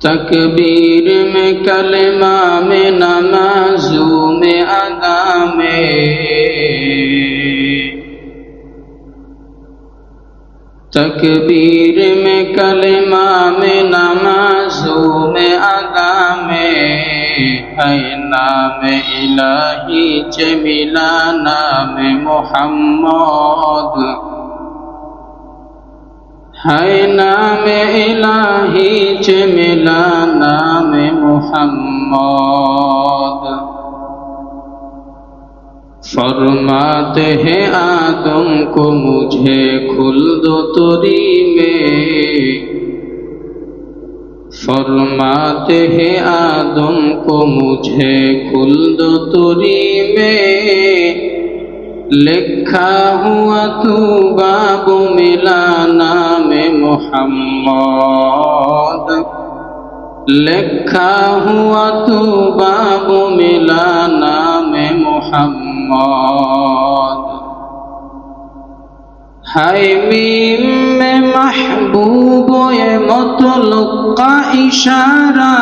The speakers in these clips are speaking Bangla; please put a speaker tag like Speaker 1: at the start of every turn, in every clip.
Speaker 1: تکبیر میں کلمہ میں نمازوں میں ادا میں تکبیر میں کلمہ میں نمازوں میں ادا میں اے نام الہی چمیلا نام محمد হায় নামে ইলাহি চেমেলা নামে মোহাম্মদ ফরমাতে হে আদম কো মুঝে খুল দো তরি মে ফরমাতে হে আদম কো মুঝে খুল দো তরি মে লেখা হুয়া তু বাবু মিলা নামে মোহাম্মদ। লেখা হুয়া তু বাবু মিলা নামে মোহাম্মদ। হাই মিম মে মাহবুব এ মতলুক কা ইশারা।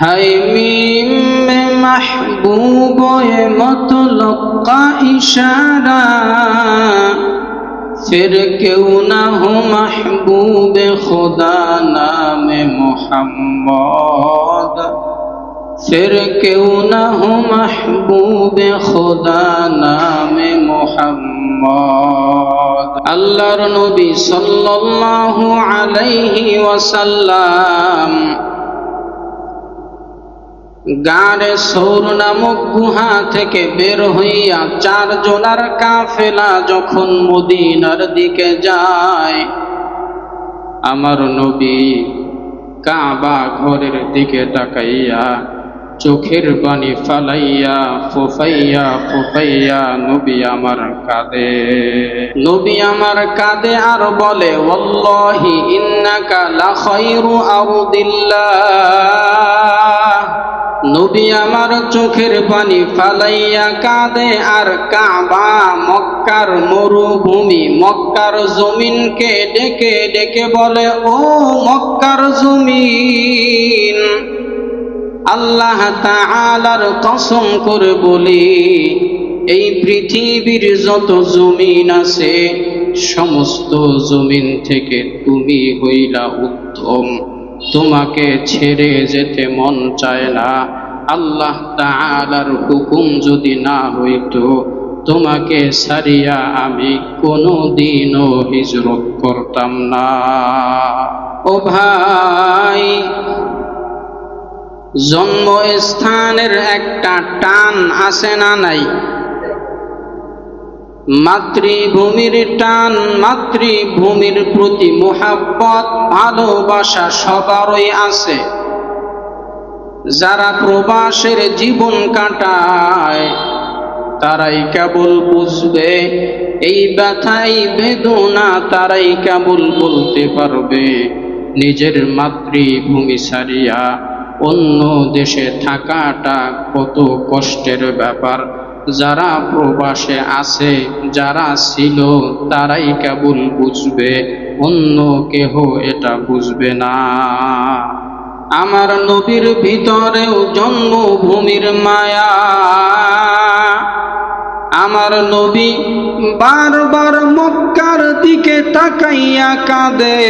Speaker 1: হাই گوئے مطلق کا اشارہ پھر کیوں نہ ہو محبوب خدا نام محمد پھر کیوں نہ ہو محبوب خدا نام محمد اللہ نبی صلی اللہ علیہ وسلم গাড়ে সৌর নামক গুহা থেকে বের হইয়া চার জোনার কাফেলা যখন মদিনার দিকে যায়, আমার নবী কাবা ঘরের দিকে তাকাইয়া চোখের বাণী ফালাইয়া, ফুফাইয়া ফুফাইয়া, নবী আমার কাঁদে। নবী আমার কাঁদে আর বলে, ওয়াল্লাহি ইন্নাকা লা খায়রু নবী আমার চোখের পানি ফালাইয়া কাঁদে আর কাবা, মক্কার মরুভূমি, মক্কার জমিনকে ডেকে ডেকে বলে, ও মক্কার জমিন আল্লাহ তাআলার কসম করে বলি, এই পৃথিবীর যত জমিন আছে, সমস্ত জমিন থেকে তুমি হইলা উত্তম। তোমাকে ছেড়ে যেতে মন চায় না। আল্লাহ তাআলার হুকুম যদি না হইতো, তোমাকে সারিয়া আমি কোনো দিনও হিজরত করতাম না। ও ভাই জন্মস্থানের একটা টান আছে না নাই? মাতৃভূমির টান, মাতৃভূমির প্রতি মোহাব্বত, ভালোবাসা সবারই আছে। যারা প্রবাসের জীবন কাটায়, তারাই কেবল বুঝবে, এই ব্যথাই বেদনা তারাই কেবল বলতে পারবে, নিজের মাতৃভূমি সারিয়া অন্য দেশে থাকাটা কত কষ্টের ব্যাপার। যারা প্রবাসে আছে, যারা ছিল, তারাই কেবল বুঝবে, অন্য কেহ এটা বুঝবে না। আমার নবীর ভিতরেও জন্মভূমির মায়া। আমার নবী বারবার মক্কার দিকে তাকাইয়া কাঁদে।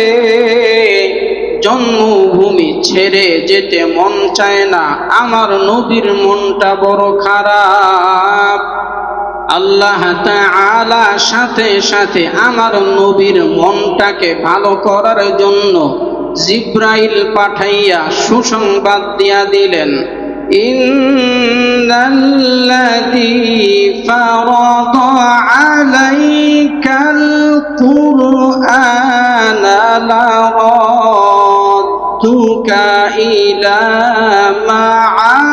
Speaker 1: জন্মভূমি ছেড়ে যেতে মন চায় না। আমার নবীর মনটা বড় খারাপ। আল্লাহ তাআলা সাথে সাথে আমার নবীর মনটাকে ভালো করার জন্য জিব্রাইল পাঠাইয়া সুসংবাদ দিয়া দিলেন আলাইকাল কুরআনা লারাদ্দুকা ইলা মাআদ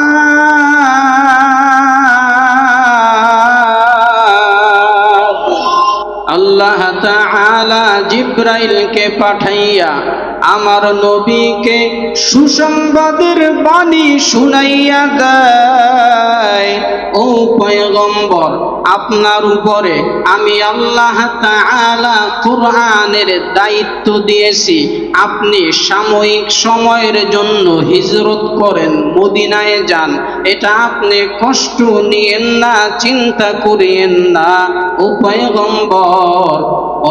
Speaker 1: আল্লাহ তাআলা জিব্রাইলকে পাঠাইয়া আমার নবীকে সুসংবাদের বাণী শুনাইয়া দেয়। ও পয়গম্বর, আপনার উপরে আমি আল্লাহ তাআলা কোরআনের দায়িত্ব দিয়েছি। আপনি সাময়িক সময়ের জন্য হিজরত করেন, মদিনায় যান। এটা আপনি কষ্ট নিয়েন না, চিন্তা করিয়েন না। ও পয়গম্বর,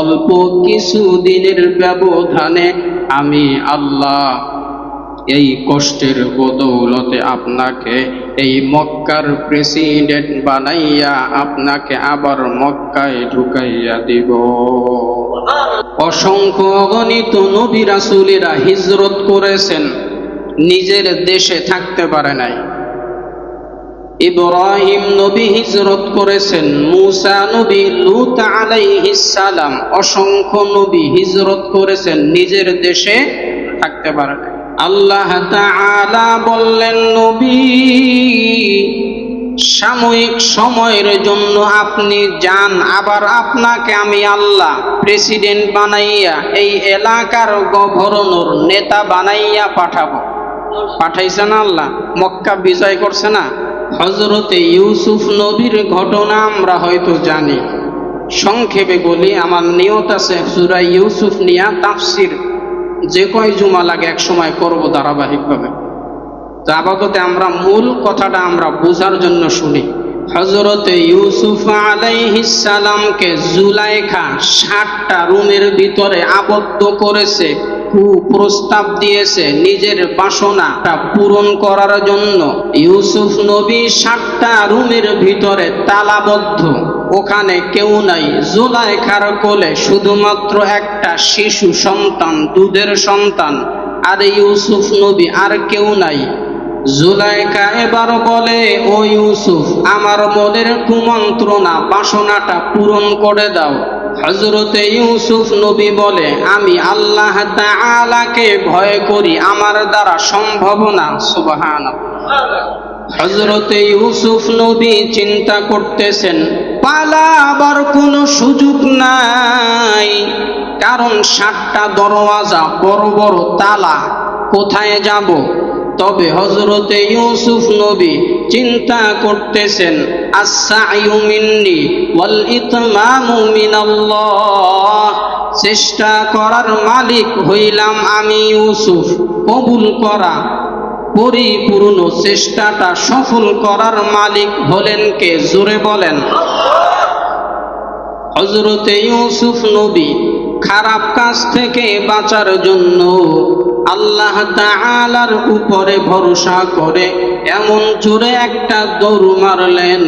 Speaker 1: অল্প কিছু দিনের ব্যবধানে আমি আল্লাহ এই কষ্টের বদৌলতে আপনাকে এই মক্কার প্রেসিডেন্ট বানাইয়া আপনাকে আবার মক্কায় ঢুকাইয়া দিব। অসংখ্য অগণিত নবী রাসূলেরা হিজরত করেছেন, নিজের দেশে থাকতে পারে নাই। ইব্রাহিম নবী হিজরত করেছেন, মুসা নবী লুত আলাইহিস সালাম অসংখ্য নবী হিজরত করেছেন, নিজের দেশে থাকতে পারে আল্লাহ তাআলা বললেন, নবী, সাময়িক সময়ের জন্য আপনি যান, আবার আপনাকে আমি আল্লাহ, প্রেসিডেন্ট বানাইয়া এই এলাকার গভর্নর, নেতা বানাইয়া পাঠাবো। পাঠাইছে না আল্লাহ? মক্কা বিজয় করছে না? হজরতে ইউসুফ নবীর ঘটনা আমরা হয়তো জানি। সংক্ষেপে বলি, আমার নিয়ত আছে সুরা ইউসুফ নিয়া তাফসির যে কয় জুমা লাগে এক সময় করব ধারাবাহিকভাবে। তো আপাতত আমরা মূল কথাটা আমরা বোঝার জন্য শুনি। হজরতে ইউসুফ আলাইহিসালামকে জুলাইখা ষাটটা রুমের ভিতরে আবদ্ধ করেছে, কুপ্রস্তাব দিয়েছে নিজের বাসনাটা পূরণ করার জন্য। ইউসুফ নবী ষাটটা রুমের ভিতরে তালাবদ্ধ। ওখানে কেউ নাই। জুলাইখার কোলে শুধুমাত্র একটা শিশু সন্তান, দুধের সন্তান। আর ইউসুফ নবী আর কেউ নাই। জুলাইকা এবার বলে, ও ইউসুফ, আমার মনের কুমন্ত্রণা, বাসনাটা পূরণ করে দাও। হজরতে ইউসুফ নবী বলে, আমি আল্লাহ তাআলাকে ভয় করি, আমার দ্বারা সম্ভব না। সুবহান হজরতে ইউসুফ নবী চিন্তা করতেছেন পালাবার কোনো সুযোগ নাই, কারণ সাতটা দরওয়াজা বড় বড় তালা, কোথায় যাব? তবে হজরতে ইউসুফ নবী চিন্তা করতেছেন চেষ্টা করার মালিক হইলাম আমি ইউসুফ। কবুল করা, পরিপূর্ণ চেষ্টাটা সফল করার মালিক হলেন কে? জোরে বলেন। হজরতে ইউসুফ নবী খারাপ কাজ থেকে বাঁচার জন্য আল্লাহ তাআলার উপরে ভরসা করে এমন জোরে একটা দৌড় মারলেন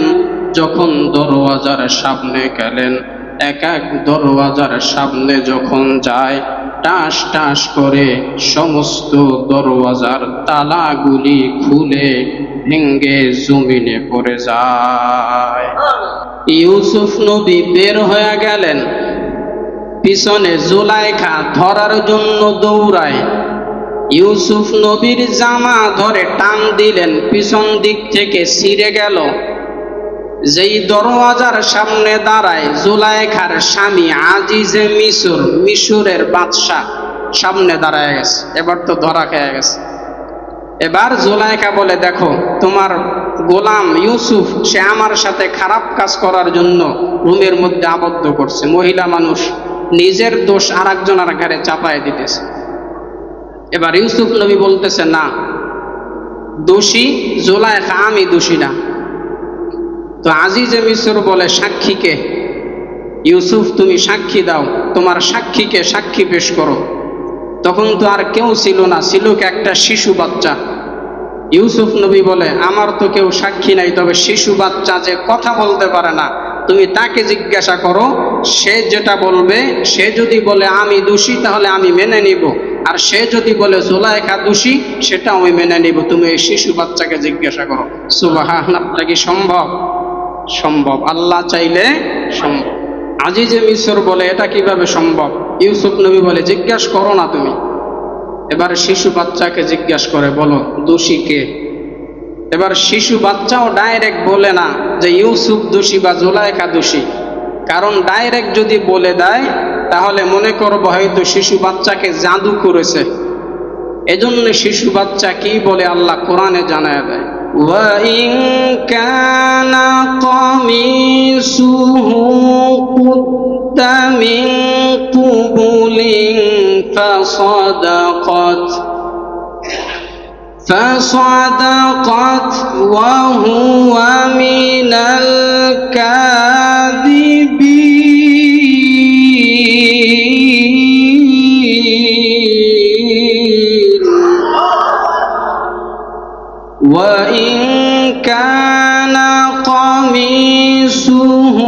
Speaker 1: যখন দরওয়াজার সামনে গেলেন। এক এক দরওয়াজার সামনে যখন যায় টাস টাস করে সমস্ত দরওয়াজার তালাগুলি খুলে ভেঙ্গে জমিনে পড়ে যায়। ইউসুফ নবী বের হয়ে গেলেন। পিছনে জুলাইখা ধরার জন্য দৌড়ায়। ইউসুফ নবীর জামা ধরে টান দিলেন, পিছন দিক থেকে ছিঁড়ে গেল। যেই দরওয়াজার সামনে দাঁড়ায়, জুলাইখার স্বামী আজিজে মিশর মিশরের বাদশাহ সামনে দাঁড়ায় গেছে, এবার তো ধরা খেয়ে গেছে। এবার জুলাইখা বলে, দেখো, তোমার গোলাম ইউসুফ, সে আমার সাথে খারাপ কাজ করার জন্য রুমের মধ্যে আবদ্ধ করছে, মহিলা মানুষ। নিজের দোষ আর একজন আর ঘরে চাপায় দিতেছে। এবার ইউসুফ নবী বলতেছে, না, দোষী জোলাইখা, আমি দোষী না। তো আজিজে মিশর বলে সাক্ষীকে ইউসুফ, তুমি সাক্ষী দাও, তোমার সাক্ষীকে সাক্ষী পেশ করো। তখন তো আর কেউ ছিল না, ছিল একটা শিশু বাচ্চা। ইউসুফ নবী বলে, আমার তো কেউ সাক্ষী নাই, তবে শিশু বাচ্চা যে কথা বলতে পারে না তুমি তাকে জিজ্ঞাসা করো, সে যেটা বলবে, সে যদি বলে আমি দোষী, তাহলে আমি মেনে নিব। আর সে যদি বলে জোলাইখা দোষী সেটা আমি মেনে নিব। তুমি এই শিশু বাচ্চাকে জিজ্ঞাসা করো। সুবাহ কি সম্ভব? সম্ভব। আল্লাহ চাইলে সম্ভব। আজিজে মিশর বলে, এটা কীভাবে সম্ভব? ইউসুফ নবী বলে, জিজ্ঞাসা করো না তুমি। এবার শিশু বাচ্চাকে জিজ্ঞাসা করে, বলো, দোষী কে? এবার শিশু বাচ্চাও ডাইরেক্ট বলে না যে ইউসুফ দোষী বা জোলাইকা দোষী কারণ ডাইরেক্ট যদি বলে দেয় তাহলে মনে করবো হয়তো শিশু বাচ্চাকে জাদু করেছে এজন্য শিশু বাচ্চা কি বলে আল্লাহ কোরআনে জানায় দেয় وَإِن كَانَ قَمِيصُهُ قُدَّ مِن قُبُلٍ فَصَدَقَتْ فصدقت وهو من الكاذبين. وإن كان قميصه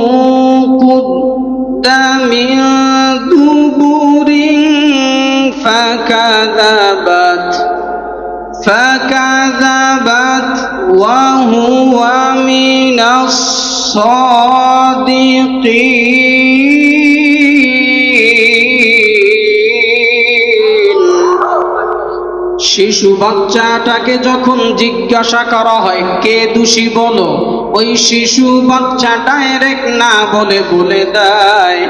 Speaker 1: وهو من الصادقين শিশু বাচ্চাটাকে যখন জিজ্ঞাসা করা হয় কে দোষী বলো ওই শিশু বাচ্চা ডাইরেক্ট না বলে বলে দেয়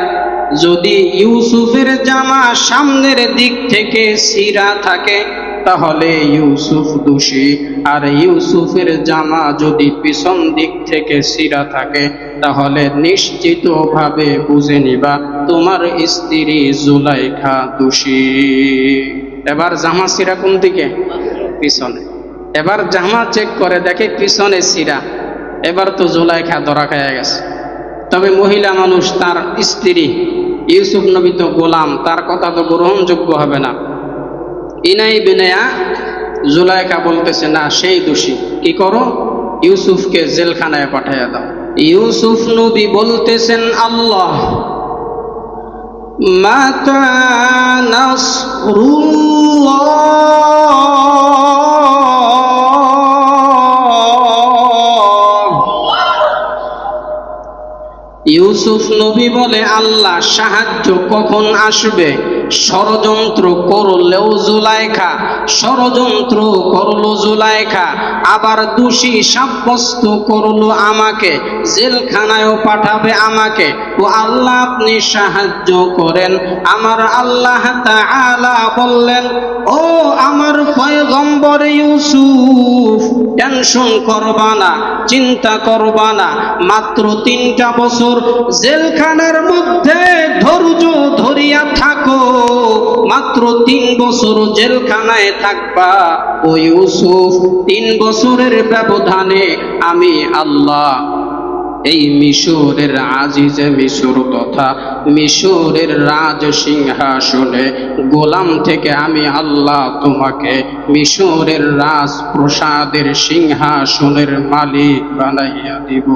Speaker 1: যদি ইউসুফের জামা সামনের দিক থেকে সিরা থাকে তাহলে ইউসুফ দোষী। আর ইউসুফের জামা যদি পিছন দিক থেকে সিরা থাকে, তাহলে নিশ্চিতভাবে বুঝে নিবা, তোমার স্ত্রী জুলাইখা দোষী। এবার জামা সিরা কোন দিকে? পিছনে। এবার জামা চেক করে দেখে পিছনে সিরা এবার তো জুলাইখা ধরা খাইয়া গেছে। তবে মহিলা মানুষ তার স্ত্রী, ইউসুফ নবী তো গোলাম, তার কথা তো গ্রহণযোগ্য হবে না। ইনাই বিনায়া, জুলাইকা বলতেছে, না, সেই দোষী। কি করো? ইউসুফকে জেলখানায় পাঠাইয়া দাও। ইউসুফ নবী বলতেছেন, আল্লাহ মাতা নাসরুল্লাহ ইউসুফ নবী বলে আল্লাহ সাহায্য কখন আসবে? ষড়যন্ত্র করলেও জুলাইখা ষড়যন্ত্র করল জুলাইখা। আবার দোষী সাব্যস্ত করল আমাকে, জেলখানায়ও পাঠাবে আমাকে। ও আল্লাহ আপনি সাহায্য করেন। আমার আল্লাহ তাআলা বললেন, ও আমার পয়গম্বর ইউসুফ, টেনশন করবা না, চিন্তা করবা না। মাত্র তিনটা বছর জেলখানার মধ্যে ধৈর্য ধরিয়া থাকো। মাত্র তিন বছর জেলখানায় থাকবা। ও ইউসুফ, তিন বছরের ব্যবধানে আমি আল্লাহ, এই মিশরের আজিজে মিশর তথা মিশরের রাজ সিংহাসনে গোলাম থেকে আমি আল্লাহ তোমাকে মিশরের রাজ প্রসাদের সিংহাসনের মালিক বানাইয়া দিব।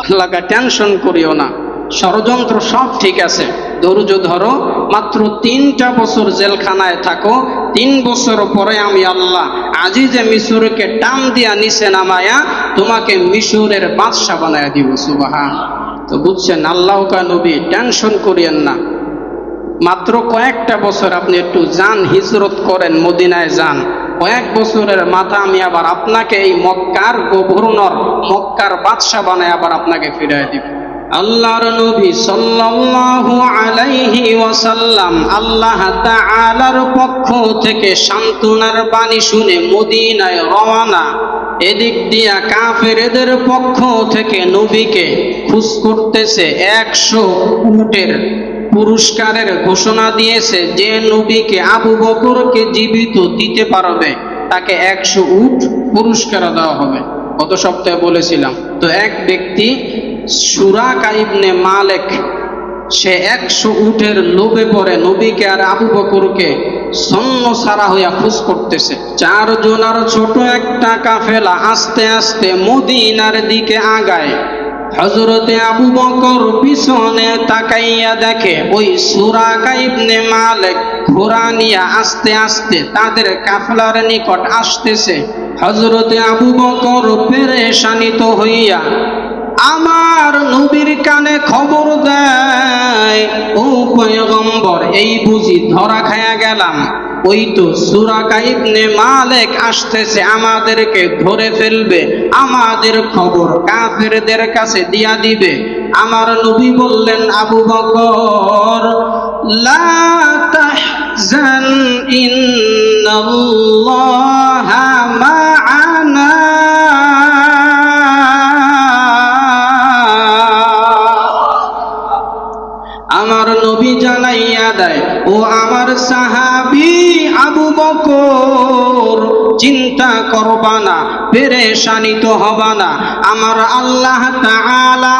Speaker 1: আল্লাহকে টেনশন করিও না। ষড়যন্ত্র সব ঠিক আছে। ধৈর্য ধরো। মাত্র তিনটা বছর জেলখানায় থাকো। তিন বছর পরে আমি আল্লাহ আজিজে মিশরকে টান দিয়া নিচে নামায়া তোমাকে মিশরের বাদশা বানায় দিব সুবাহা তো বুঝছেন, আল্লাহ নবী, টেনশন করিয়েন না। মাত্র কয়েকটা বছর আপনি একটু যান, হিজরত করেন, মদিনায় যান। কয়েক বছরের মাথা আমি আবার আপনাকে এই মক্কার গভর্নর, মক্কার বাদশা বানায় আবার আপনাকে ফিরাই দিব। আল্লাহর নবী সাল্লাল্লাহু আলাইহি ওয়াসাল্লাম আল্লাহ তাআলার পক্ষ থেকে সান্ত্বনার বাণী শুনে মদিনায় রওয়ানা এদিক দিয়া কাফেরদের পক্ষ থেকে নবীকে খুশ করতেছে একশো উটের পুরস্কারের ঘোষণা দিয়েছে যে নবীকে আবু বকরকে জীবিত দিতে পারবে, তাকে একশো উট পুরস্কার দেওয়া হবে। গত সপ্তাহে বলেছিলাম, তো এক ব্যক্তি সুরা কাইবনে মালেক, সে একশো উঠের লোভে পড়ে নবীকে আর আবু বকরকে সন্ন সারা হইয়া খুশ করতেছে। চার জনার ছোট একটা কাফেলা আস্তে আস্তে মদিনার দিকে আগায়। হজরতে আবু বকর পিছনে তাকাইয়া দেখে, ওই সুরা কাইবনে মালেক ঘোড়া নিয়া আস্তে আস্তে তাদের কাফলার নিকট আসতেছে। হজরতে আবু বকর পেরেশানিত হইয়া আমার নবীর কানে খবর দেয়, ও পয়গম্বর, এই বুঝি ধরা খায়া গেলাম। ওই তো সুরা কাইবনে মালেক আসতেছে, আমাদেরকে ধরে ফেলবে, আমাদের খবর কাফেরদের কাছে দিয়া দিবে। আমার নবী বললেন, আবু বকর, লা তাহজান, ইন্নাল্লাহা আমার পেরেশানিত হবা না। আমার আল্লাহ তাআলা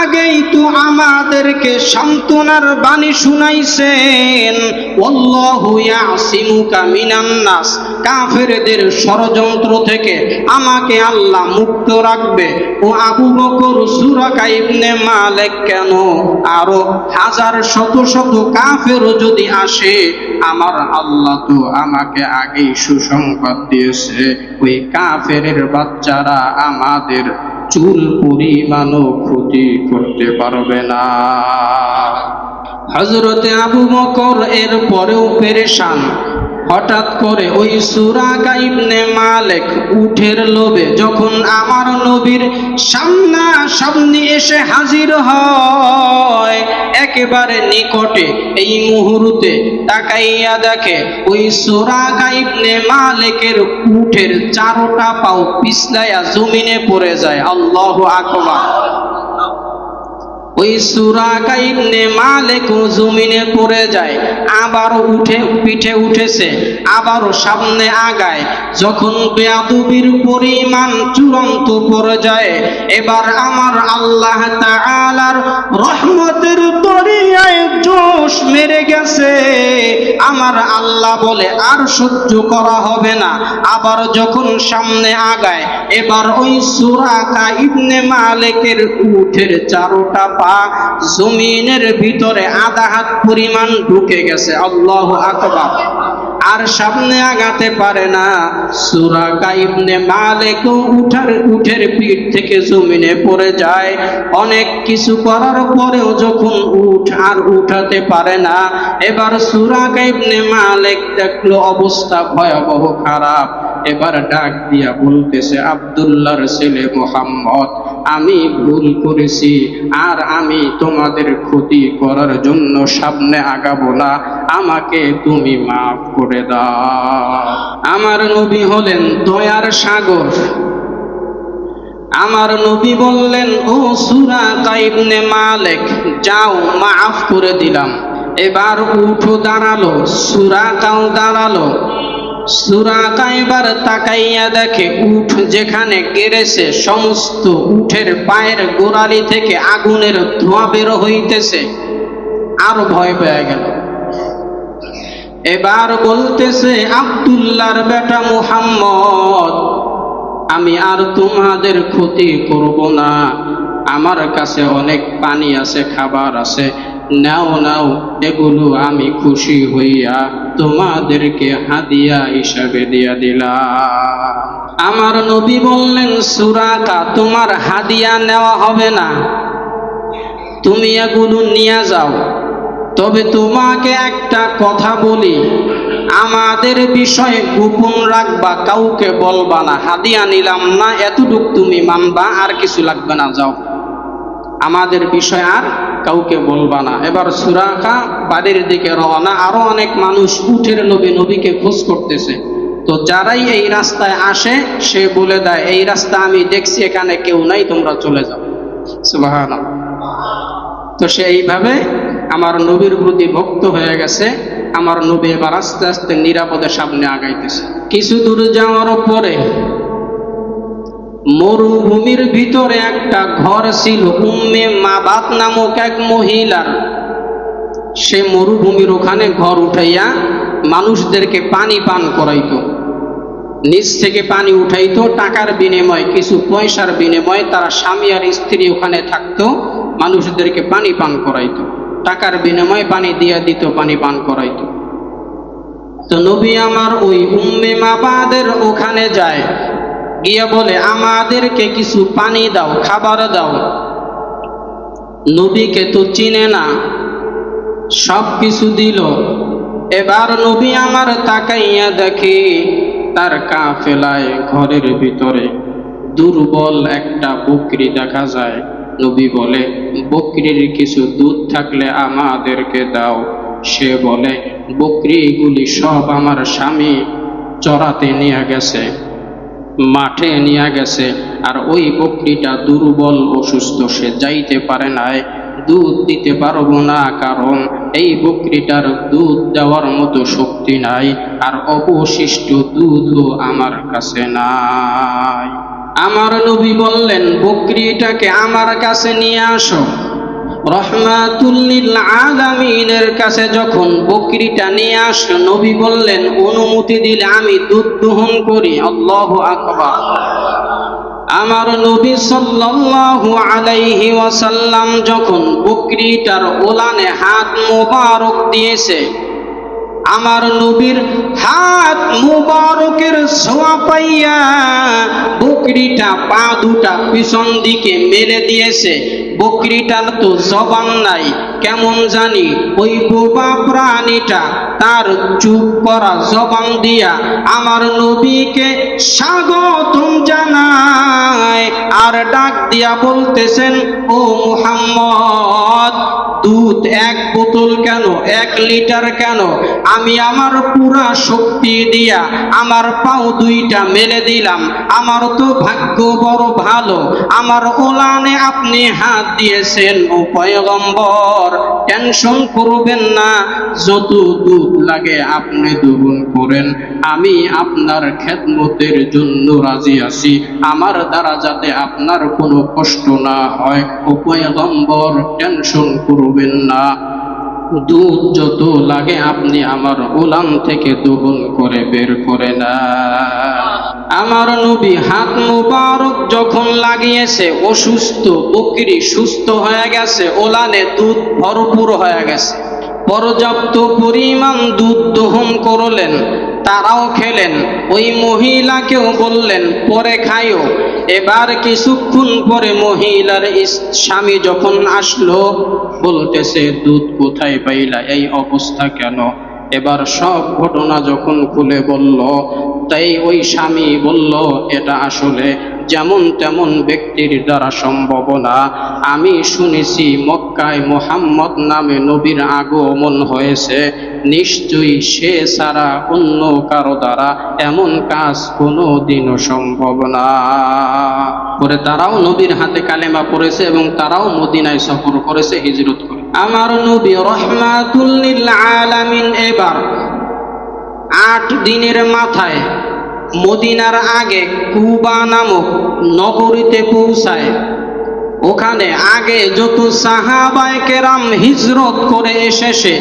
Speaker 1: আগেই তো আমাদেরকে সান্ত্বনার বাণী শুনাইছেন, ওয়াল্লাহু ইয়াসিমুকা মিনান নাস কাফেরদের ষড়যন্ত্র থেকে আমাকে আল্লাহ মুক্ত রাখবে। ও আবু বকর সূরা ইবনে মালিক কেন? আরও হাজার শত শত কাফেরও যদি আসে, আমার আল্লাহ তো আমাকে আগেই সুসংবাদ দিয়েছে। ওই কাফেরের বাচ্চারা আমাদের চুল পরিমাণও ক্ষতি করতে পারবে না। হজরতে আবু মকর এর পরেও পেরেশান। হঠাৎ করে ওই সুরা গাইবনে মালেক উঠের লোভে যখন আমার নবীর সামনা সামনে এসে হাজির হয়, একেবারে নিকটে এই মুহূর্তে তাকাইয়া দেখে ওই সোরা গাইবনে মালেকের উঠের চারোটা পাও পিছলাইয়া জমিনে পড়ে যায়। আল্লাহ আকবার। ওই সুরা কাইবনে মালেক জমিনে পড়ে যায়, আবার উঠে, পিঠে উঠেছে, আবার সামনে আগায়। যখন বেয়াদুবির পরিমাণ চূড়ান্ত পড়ে যায় এবার আমার আল্লাহ তাআলার রহমতের দরিয়ায় জোশ মেরে গেছে। আমার আল্লাহ বলে, আর সহ্য করা হবে না। আবার যখন সামনে আগায়, এবার ওই সুরা কাইবনে মালেকের উঠের চারোটা পা জমিনের ভিতরে আধা হাত পরিমাণ ঢুকে গেছে। আল্লাহ আকবার। আর সামনে আগাতে পারে না। সুরা কাইবনে মালেক উঠার, উঠের পিঠ থেকে জমিনে পড়ে যায়। অনেক কিছু করার পরেও যখন উঠ আর উঠাতে পারে না, এবার সুরা কাইবনে মালেক দেখল অবস্থা ভয়াবহ খারাপ। এবার ডাক দিয়া বলতেছে আব্দুল্লাহর ছেলে মোহাম্মদ, আমি ভুল করেছি, আর আমি তোমাদের ক্ষতি করার জন্য সামনে আগাবো না, আমাকে তুমি মাফ করে দাও। আমার নবী হলেন দয়ার সাগর। আমার নবী বললেন, ও সুরা কাইবনে মালেক, যাও মাফ করে দিলাম। এবার উঠো দাঁড়াল, সুরা কাও দাঁড়াল। সুরা তাকাইয়া দেখে, উঠ যেখানে গেড়েছে, সমস্ত উঠের পায়ের গোড়ালি থেকে আগুনের ধোঁয়া বের হইতেছে। আরও ভয় পেয়ে গেল। এবার বলতেছে, আব্দুল্লাহর বেটা মুহাম্মদ, আমি আর তোমাদের ক্ষতি করব না। আমার কাছে অনেক পানি আছে, খাবার আছে। নাও নাও, এগুলো আমি খুশি হইয়া তোমাদেরকে হাদিয়া হিসাবে দিয়া দিলাম। আমার নবী বললেন সুরাকা তোমার হাদিয়া নেওয়া হবে না। তুমি এগুলো নিয়ে যাও। তবে তোমাকে একটা কথা বলি, আমাদের বিষয়ে গোপন রাখবা, কাউকে বলবা না। হাদিয়া নিলাম না, এতটুক তুমি মানবা, আর কিছু লাগবে না, যাও। আমাদের বিষয় আর কাউকে বলবা না। এবার সুরাখা বাড়ির দিকে রওনা, আরও অনেক মানুষ উঠের নবী নবীকে খোঁজ করতেছে। তো যারাই এই রাস্তায় আসে, সে বলে দেয়, এই রাস্তা আমি দেখছি, এখানে কেউ নাই, তোমরা চলে যাও। সুবাহান তো সে এইভাবে আমার নবীর প্রতি ভক্ত হয়ে গেছে। আমার নবী এবার আস্তে আস্তে নিরাপদে সামনে আগাইতেছে। কিছু দূর যাওয়ার পরে মরুভূমির ভিতরে একটা ঘর ছিল, উম্মে মাবাত নামক এক মহিলার। সে মরুভূমির ওখানে ঘর উঠাইয়া মানুষদেরকে পানি পান করাইতো। নিচ থেকে পানি উঠাইতো, টাকার বিনিময়, কিছু পয়সার বিনিময়ে তারা স্বামী আর স্ত্রী ওখানে থাকতো, মানুষদেরকে পানি পান করাইত। টাকার বিনিময়ে পানি দিয়া দিত, পানি পান করাইত। তো নবী আমার ওই উম্মে মাবাদের ওখানে যায়। গিয়ে বলে, আমাদেরকে কিছু পানি দাও, খাবার দাও। নবীকে তো চিনে না, সব কিছু দিল। এবার নবী আমার তাকাইয়া দেখি তার কাফেলায় ঘরের ভিতরে দুর্বল একটা বকরি দেখা যায়। নবী বলে, বকরির কিছু দুধ থাকলে আমাদেরকে দাও। সে বলে, বকরিগুলি সব আমার স্বামী চড়াতে নিয়ে গেছে। মাঠে নিয়ে গেছে। আর ওই বকরিটা দুর্বল, অসুস্থ, সে যাইতে পারে নাই। দুধ দিতে পারব না, কারণ এই বকরিটার দুধ দেওয়ার মতো শক্তি নাই। আর অবশিষ্ট দুধও আমার কাছে নাই। আমার নবী বললেন, বকরিটাকে আমার কাছে নিয়ে আসো। রহমাতুল্লিল আলামিনের কাছে যখন বকরিটা নিয়ে আস নবী বললেন, অনুমতি দিলে আমি দুধ দহন করি। অল্লাহ আকবার। আমার নবী সাল্লাল্লাহু আলাইহি ওয়াসাল্লাম যখন বকরিটার ওলানে হাত মোবারক দিয়েছে আমার নবীর হাত মুবারকের ছোঁয়া পাইয়া বকরিটা পা দুটা পিছন দিকে মেলে দিয়েছে। বকরিটার তো জবান নাই, কেমন জানি ওই বোবা প্রাণীটা তার চুপ করা জবান দিয়া আমার নবীকে স্বাগতম জানায় আর ডাক দিয়া বলতেছেন, ও মুহাম্মদ দুধ এক বোতল কেন? এক লিটার কেন? আমি আমার পুরা শক্তি দিয়া আমার পাও দুইটা মেলে দিলাম। আমার তো ভাগ্য বড় ভালো। আমার ওলানে আপনি হাত দিয়েছেন ও পয়গম্বর। টেনশন করবেন না, যত দুধ লাগে আপনি দহন করেন। আমি আপনার খেদমতের জন্য রাজি আছি। আমার দ্বারা যাতে আপনার কোনো কষ্ট না হয়। ও পয়গম্বর, টেনশন করবেন না। দুধ যত লাগে আপনি আমার ওলাম থেকে দহন করে বের করে না আমার নবী হাত মুবারক যখন লাগিয়েছে, অসুস্থ, বকরি, সুস্থ হয়ে গেছে, ওলানে দুধ ভরপুর হয়ে গেছে। পর্যাপ্ত পরিমাণ দুধ দহন করলেন। তারাও খেলেন। ওই মহিলাকেও বললেন, পরে খাইও। এবার কিছুক্ষণ পরে মহিলার স্বামী যখন আসলো, বলতেছে, দুধ কোথায় পাইলা? এই অবস্থা কেন? এবার সব ঘটনা যখন খুলে বলল, তাই ওই স্বামী বলল, এটা আসলে যেমন তেমন ব্যক্তির দ্বারা সম্ভব না। আমি শুনেছি মক্কায় মোহাম্মদ নামে নবীর আগমন হয়েছে। নিশ্চয়ই সে ছাড়া অন্য কারও দ্বারা এমন কাজ কোনো দিনও সম্ভব না। পরে তারাও নবীর হাতে কালেমা পড়েছে এবং তারাও মদিনায় সফর করেছে, হিজরত করে। আমার নবী রহমাতুল্লিল আলামিন এবার আট দিনের মাথায় মদিনার আগে কুবা নামক নগরীতে পৌঁছায়। ওখানে আগে যত সাহাবায় কেরাম হিজরত করে এসেছে,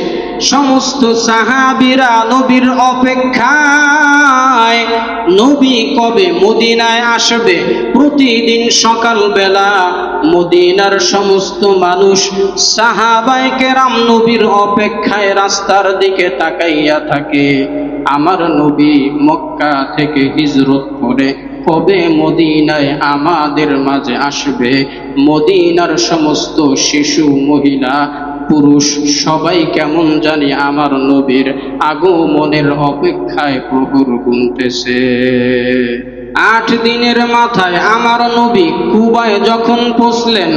Speaker 1: সমস্ত সাহাবিরা নবীর অপেক্ষায়, নবী কবে মদিনায় আসবে? প্রতিদিন সকালবেলা মদিনার সমস্ত মানুষ সাহাবায় কেরাম নবীর অপেক্ষায় রাস্তার দিকে তাকাইয়া থাকে। আমার নবী মক্কা থেকে হিজরত করে কবে মদিনায় আমাদের মাঝে আসবে? মদিনার সমস্ত শিশু, মহিলা, পুরুষ সবাই কেমন জানি আমার নবীর আগমনের অপেক্ষায় প্রহর গুনতেছে। আট দিনের মাথায় আমার নবী কুবায় যখন পৌঁছলেন,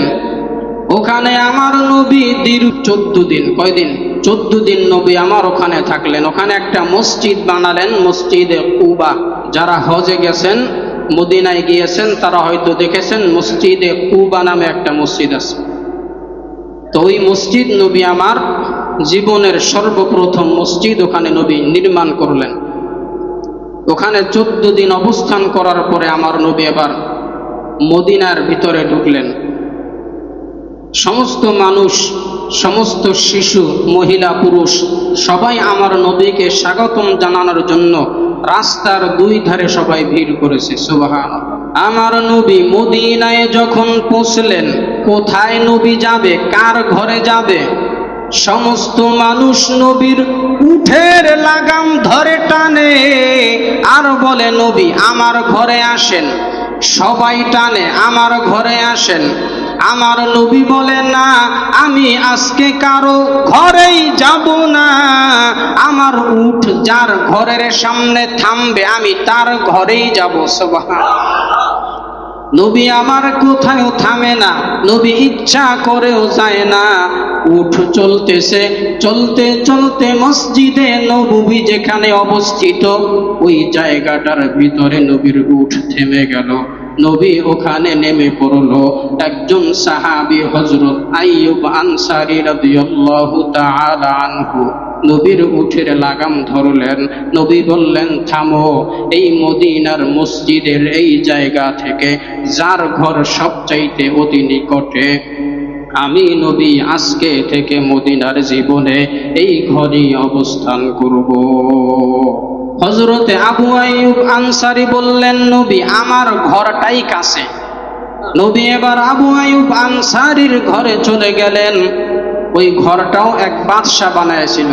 Speaker 1: ওখানে আমার নবী দীর্ঘ চোদ্দ দিন, কয়দিন? চোদ্দ দিন নবী আমার ওখানে থাকলেন। ওখানে একটা মসজিদ বানালেন, মসজিদে কুবা। যারা হজে গেছেন, মদিনায় গিয়েছেন, তারা হয়তো দেখেছেন মসজিদে কুবা নামে একটা মসজিদ আছে। তো ওই মসজিদ নবী আমার জীবনের সর্বপ্রথম মসজিদ ওখানে নবী নির্মাণ করলেন। ওখানে চোদ্দ দিন অবস্থান করার পরে আমার নবী এবার মদিনার ভিতরে ঢুকলেন। সমস্ত মানুষ সমস্ত শিশু, মহিলা, পুরুষ, সবাই আমার নবীকে স্বাগতম জানানোর জন্য রাস্তার দুই ধারে সবাই ভিড় করেছে সুবাহান আমার নবী মদিনায় যখন পৌঁছলেন, কোথায় নবী যাবে, কার ঘরে যাবে, সমস্ত মানুষ নবীর উঠের লাগাম ধরে টানে আর বলে, নবী, আমার ঘরে আসেন। সবাই টানে, আমার ঘরে আসেন। আমার নবী বলে না, আমি আজকে কারও ঘরেই যাব না। আমার উঠ যার ঘরের সামনে থামবে, আমি তার ঘরেই যাব, সুবহান। নবী আমার কোথাও থামে না, নবী ইচ্ছা করেও যায় না। উঠ চলতেছে, চলতে চলতে মসজিদে নবী যেখানে অবস্থিত, ওই জায়গাটার ভিতরে নবীর উঠ থেমে গেল। নবী ওখানে নেমে পড়ল। একজন সাহাবী হযরত আইয়ুব আনসারী রাদিয়াল্লাহু তাআলা আনহু নবীর উঠের লাগাম ধরলেন। নবী বললেন, থামো, এই মদিনার মসজিদের এই জায়গা থেকে যার ঘর সবচাইতে অতি নিকটে, আমি নবী আজকে থেকে মদিনার জীবনে এই ঘরেই অবস্থান করব। হজরতে আবু আইয়ুব আনসারি বললেন, নবী, আমার ঘরটাই কাছে। নবী এবার আবু আইয়ুব আনসারির ঘরে চলে গেলেন। ওই ঘরটাও এক বাদশাহ বানাইছিল।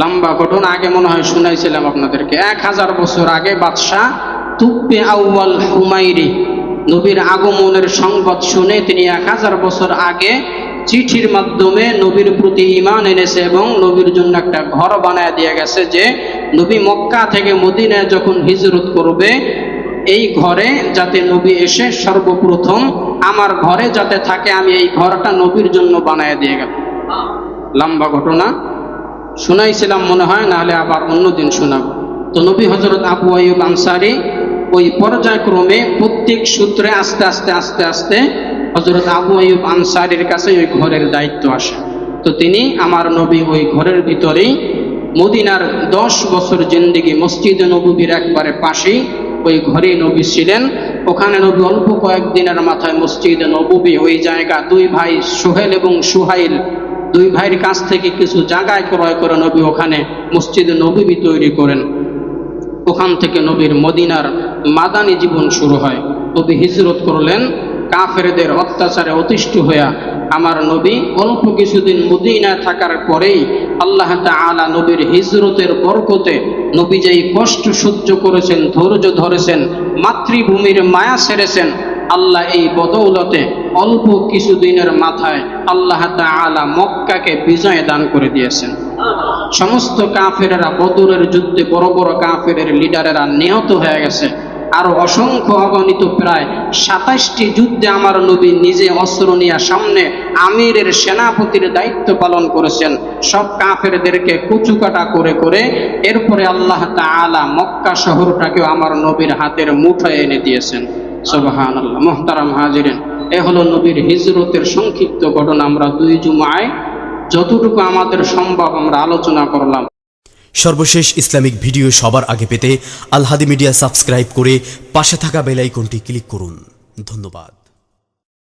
Speaker 1: লম্বা ঘটনা আগে মনে হয় শুনাইছিলাম আপনাদেরকে। এক হাজার বছর আগে বাদশাহ তুব্বে আউয়াল হুমাইরি নবীর আগমনের সংবাদ শুনে তিনি এক হাজার বছর আগে চিঠির মাধ্যমে নবীর প্রতি ইমান এনেছে এবং নবীর জন্য একটা ঘর বানায় দিয়ে গেছে যে নবী মক্কা থেকে মদিনায় যখন হিজরত করবে, এই ঘরে যাতে নবী এসে সর্বপ্রথম আমার ঘরে যাতে থাকে, আমি এই ঘরটা নবীর জন্য বানায় দিয়ে গেল লম্বা ঘটনা। শোনাইছিলাম মনে হয়, নাহলে আবার অন্যদিন শোনাবো। তো নবী হজরত আবু আইব আনসারি ওই পর্যায়ক্রমে প্রত্যেক সূত্রে আস্তে আস্তে আস্তে আস্তে হজরত আবু আইব আনসারির কাছে ওই ঘরের দায়িত্ব আসে। তো তিনি আমার নবী ওই ঘরের ভিতরেই মদিনার দশ বছর জিন্দিগি মসজিদে নবীর একবারে পাশেই ওই ঘরে নবী ছিলেন। ওখানে নবী অল্প কয়েকদিনের মাথায় মসজিদে নবী ওই জায়গা দুই ভাই সোহেল এবং সুহাইল দুই ভাইয়ের কাছ থেকে কিছু জায়গায় ক্রয় করে নবী ওখানে মসজিদে নবী তৈরি করেন। ওখান থেকে নবীর মদিনার মাদানী জীবন শুরু হয়। নবী হিজরত করলেন, কাফেরদের অত্যাচারে অতিষ্ঠ হইয়া আমার নবী অল্প কিছুদিন মদিনায় থাকার পরেই আল্লাহ তাআলা নবীর হিজরতের বরকতে নবী যেই কষ্ট সহ্য করেছেন, ধৈর্য ধরেছেন, মাতৃভূমির মায়া সেরেছেন, আল্লাহ এই বদৌলতে অল্প কিছুদিনের মাথায় আল্লাহ তাআলা মক্কাকে বিজয় দান করে দিয়েছেন। সমস্ত কাফেরেরা বদরের যুদ্ধে বড় বড় কাফেরের লিডারেরা নিহত হয়ে গেছে। আরও অসংখ্য অগণিত প্রায় সাতাশটি যুদ্ধে আমার নবী নিজে অস্ত্র নিয়ে সামনে আমিরের সেনাপতির দায়িত্ব পালন করেছেন। সব কাফেরদেরকে কুচুকাটা করে করে এরপরে আল্লাহ তাআলা মক্কা শহরটাকেও আমার নবীর হাতের মুঠোয় এনে দিয়েছেন। সুবহান আল্লাহ মোহতারাম হাজিরেন, এ হলো নবীর হিজরতের সংক্ষিপ্ত ঘটনা। আমরা দুই জুমায় যতটুকু আমাদের সম্ভব আমরা আলোচনা করলাম।
Speaker 2: সর্বশেষ ইসলামিক ভিডিও সবার আগে পেতে আলহাদি মিডিয়া সাবস্ক্রাইব করে পাশে থাকা বেলাইকনটি ক্লিক করুন। ধন্যবাদ।